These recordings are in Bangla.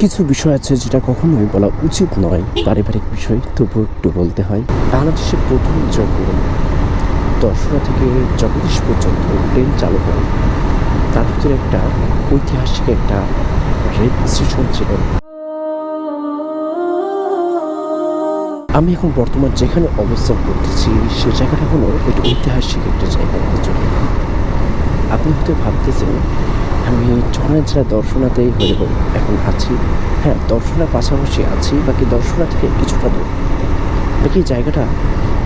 কিছু বিষয় আছে যেটা কখনোই বলা উচিত নয়। পারিবারিক বিষয় তবু একটু বলতে হয়। বাংলাদেশের প্রথম যখন দর্শনা থেকে জগদীশ পর্যন্ত ট্রেন চালু হয়, তার ভিতরে একটা ঐতিহাসিক একটা রেল স্টেশন ছিল। আমি এখন বর্তমান যেখানে অবস্থান করতেছি, সে জায়গাটা হলো একটা ঐতিহাসিক একটা জায়গা আপনি হয়তো ভাবতেছেন আমি জেলা দর্শনাতেই হয়ে যাব এখন আছি। হ্যাঁ দর্শনার পাশাপাশি আছি, বাকি দর্শনা থেকে কিছুটা দূর। বাকি জায়গাটা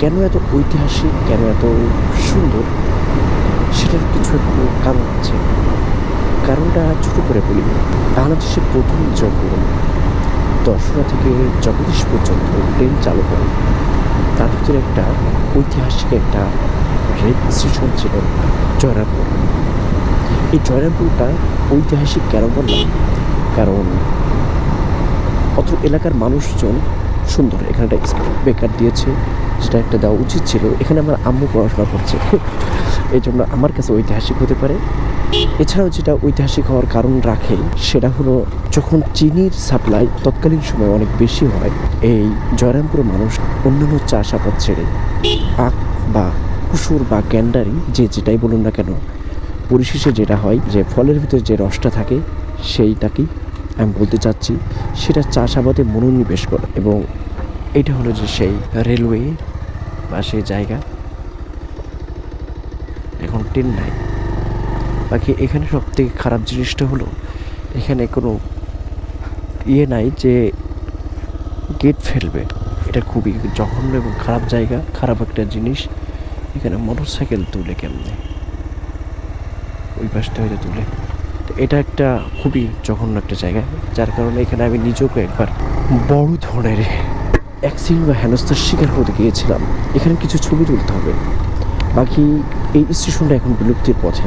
কেন এত ঐতিহাসিক, কেন এত সুন্দর? সেটার কিছু একটু কারণ আছে। কারণটা ছোট করে বলি। বাংলাদেশের প্রথম যখন দর্শনা থেকে জগদীশ পর্যন্ত ট্রেন চালু করে তার ভিতরে একটা ঐতিহাসিক একটা রেল স্টেশন ছিল জয়রামপুর। এই জয়রামপুরটা ঐতিহাসিক কেন বললাম কারণ অত এলাকার মানুষজন সুন্দর। এখানে একটা স্পিড ব্রেকার দিয়েছে সেটা একটা দেওয়া উচিত ছিল। এখানে আমার আম্মু পড়াশোনা করছে। এই জন্য আমার কাছে ঐতিহাসিক হতে পারে। এছাড়াও যেটা ঐতিহাসিক হওয়ার কারণ রাখে, সেটা হলো যখন চিনির সাপ্লাই তৎকালীন সময় অনেক বেশি হয়, এই জয়রামপুরের মানুষ অন্যান্য চাষাবাদ ছেড়ে আখ বা কুসুর বা গ্যান্ডারি, যে যেটাই বলুন না কেন পরিশেষে যেটা হয় যে ফলের ভিতরে যে রসটা থাকে সেইটাকেই আমি বলতে চাচ্ছি, সেটা চাষাবাদে মনোনিবেশ করে এবং এটা হলো যে সেই রেলওয়ে বা সেই জায়গা। এখন ট্রেন নাই। বাকি এখানে সব থেকে খারাপ জিনিসটা হলো, এখানে কোনো ইয়ে নাই যে গেট ফেলবে। এটা খুবই জঘন্য এবং খারাপ জায়গা, খারাপ একটা জিনিস। এখানে মোটর সাইকেল তুলে কেমনে? ওই পাশটা হয়তো তুলে। এটা একটা খুবই জঘন্য একটা জায়গা, যার কারণে এখানে আমি নিজেকে একবার বড় ধরনের অ্যাক্সিডেন্ট বা হেনস্থার শিকার হতে গিয়েছিলাম। এখানে কিছু ছবি তুলতে হবে। বাকি এই স্টেশনটা এখন বিলুপ্তির পথে।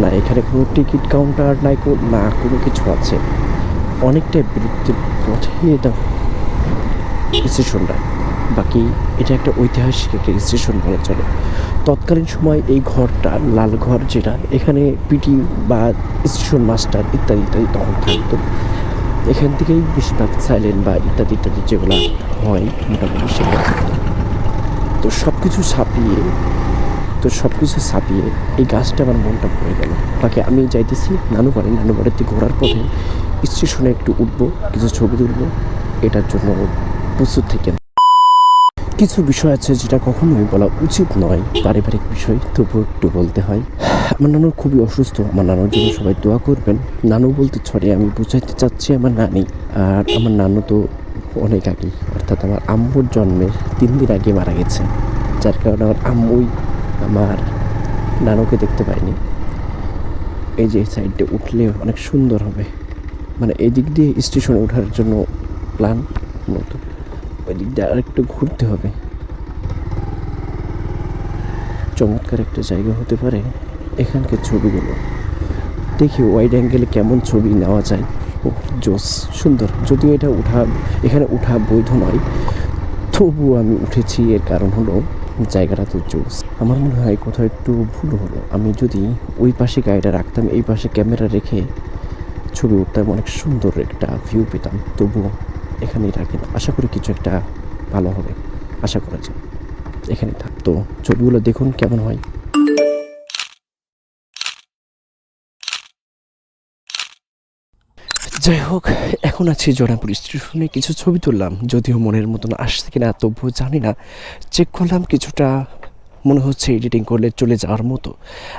না, এখানে কোনো টিকিট কাউন্টার নাই না কোনো কিছু আছে। অনেকটাই বিলুপ্তির পথে এটা স্টেশনটা। বাকি এটা একটা ঐতিহাসিক একটা স্টেশন বলা চলে। তৎকালীন সময় এই ঘরটা, লাল ঘর যেটা, এখানে পিটি বা স্টেশন মাস্টার ইত্যাদি ইত্যাদি তখন থাকতো। এখান থেকেই বেশিরভাগ সাইলেন্ট বা ইত্যাদি ইত্যাদি যেগুলো হয় মোটামুটি সেগুলো তো সব কিছু ছাপিয়ে, তো সব কিছু ছাপিয়ে এই গাছটা আমার মনটা ভরে গেল। বাকি আমি যাইতেছি নানু বাড়ি, নানু বাড়িতে ঘোরার পথে স্টেশনে একটু উঠবো, কিছু ছবি তুলবো, এটার জন্য প্রস্তুত থেকে কিছু বিষয় আছে যেটা কখনোই বলা উচিত নয়। পারিবারিক বিষয় তবু একটু বলতে হয়। আমার নানু খুবই অসুস্থ। আমার নানুর জন্য সবাই দোয়া করবেন। নানু বলতে ছড়ে, আমি বুঝাইতে চাচ্ছি আমার নানি। আর আমার নানু তো অনেক আগে অর্থাৎ আমার আম্মুর জন্মের তিন দিন আগে মারা গেছে। যার কারণে আমার আম্মুই আমার নানুকে দেখতে পাইনি এই যে সাইডে উঠলে অনেক সুন্দর হবে। মানে এদিক দিয়ে স্টেশনে ওঠার জন্য প্ল্যান মতো। ওই দিক আরেকটু ঘুরতে হবে। চমৎকার একটা জায়গা হতে পারে এখানকার ছবিগুলো। দেখি ওয়াইড অ্যাঙ্গেলে কেমন ছবি নেওয়া যায়। ও জোস, সুন্দর। যদিও এটা উঠা, এখানে উঠা বৈধ নয়, তবুও আমি উঠেছি, এর কারণ হলো জায়গাটা তো জোস। আমার মনে হয় কোথাও একটু ভুল হলো। আমি যদি ওই পাশে গাড়িটা রাখতাম, এই পাশে ক্যামেরা রেখে ছবি উঠতাম, অনেক সুন্দর একটা ভিউ পেতাম। তবুও এখানেই রাখি আশা করি কিছু একটা ভালো হবে। আশা করা যায়। এখানে থাক। তো ছবিগুলো দেখুন, কেমন হয়? যাই হোক, এখন আছি জোড়াপুর স্টেশনে। কিছু ছবি তুললাম, যদিও মনের মতন আসছে কিনা তবুও জানি না। চেক করলাম, কিছুটা মনে হচ্ছে এডিটিং করলে চলে যাওয়ার মতো।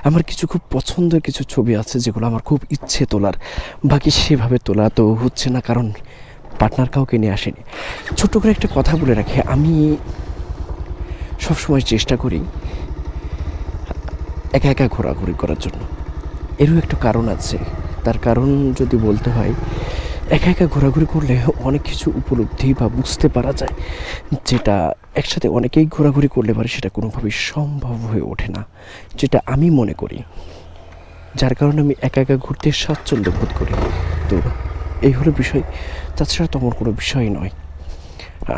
আমার কিছু খুব পছন্দের কিছু ছবি আছে, যেগুলো আমার খুব ইচ্ছে তোলার। বাকি সেভাবে তোলা তো হচ্ছে না, কারণ পার্টনার কাউকে নিয়ে আসেনি। ছোট্ট করে একটা কথা বলে রাখি, আমি সবসময় চেষ্টা করি একা একা ঘোরাঘুরি করার জন্য। এরও একটা কারণ আছে। তার কারণ যদি বলতে হয়, একা একা ঘোরাঘুরি করলে অনেক কিছু উপলব্ধি বা বুঝতে পারা যায়। যেটা একসাথে অনেকেই ঘোরাঘুরি করলে পারে, সেটা কোনোভাবেই সম্ভব হয়ে ওঠে না। যেটা আমি মনে করি। যার কারণে আমি একা একা ঘুরতে স্বাচ্ছন্দ্য বোধ করি। তো এই হলো বিষয়। তাছাড়া তেমন কোনো বিষয় নয়।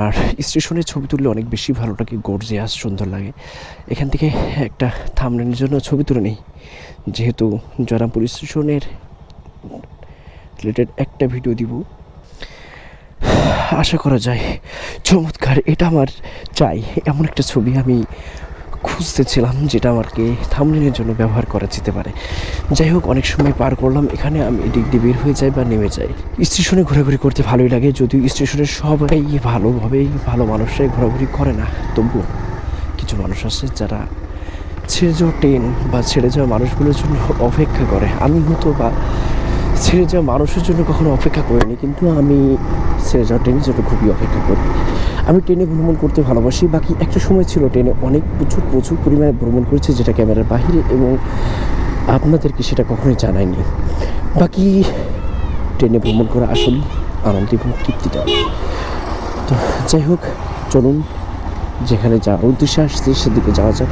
আর স্টেশনে ছবি তুললে অনেক বেশি ভালো লাগে গর্জিয়াস সুন্দর লাগে। এখান থেকে একটা থামনের জন্য ছবি তুলে নিই। যেহেতু জয়রামপুর স্টেশনের রিলেটেড একটা ভিডিও দিব। আশা করা যায়, চমৎকার, এটা আমার চাই। এমন একটা ছবি আমি খুঁজতেছিলাম যেটা আমাকে থামলিনের জন্য ব্যবহার করা যেতে পারে। যাই হোক, অনেক সময় পার করলাম, এখানে আমি এদিক দিয়ে বের হয়ে যাই বা নেমে যাই। স্টেশনে ঘোরাঘুরি করতে ভালোই লাগে, যদিও স্টেশনে সবাই ভালোভাবেই ভালো মানুষরাই ঘোরাঘুরি করে না, তবুও কিছু মানুষ আছে যারা ছেড়ে যাওয়া ট্রেন বা ছেড়ে যাওয়া মানুষগুলোর জন্য অপেক্ষা করে। আমি হয়তো বা ছেড়ে যাওয়া মানুষের জন্য কখনো অপেক্ষা করিনি, কিন্তু আমি ছেড়ে যাওয়া ট্রেনের জন্য খুবই অপেক্ষা করি। আমি ট্রেনে ভ্রমণ করতে ভালোবাসি, বাকি একটা সময় ছিল ট্রেনে অনেক প্রচুর প্রচুর পরিমাণে ভ্রমণ করেছি যেটা ক্যামেরার বাহিরে এবং আপনাদেরকে সেটা কখনোই জানায়নি বাকি ট্রেনে ভ্রমণ করা আসলে আনন্দ এবং তৃপ্তিটা। তো যাই হোক, চলুন যেখানে যাওয়ার উদ্দেশ্যে আসছে, সেদিকে যাওয়া যাক।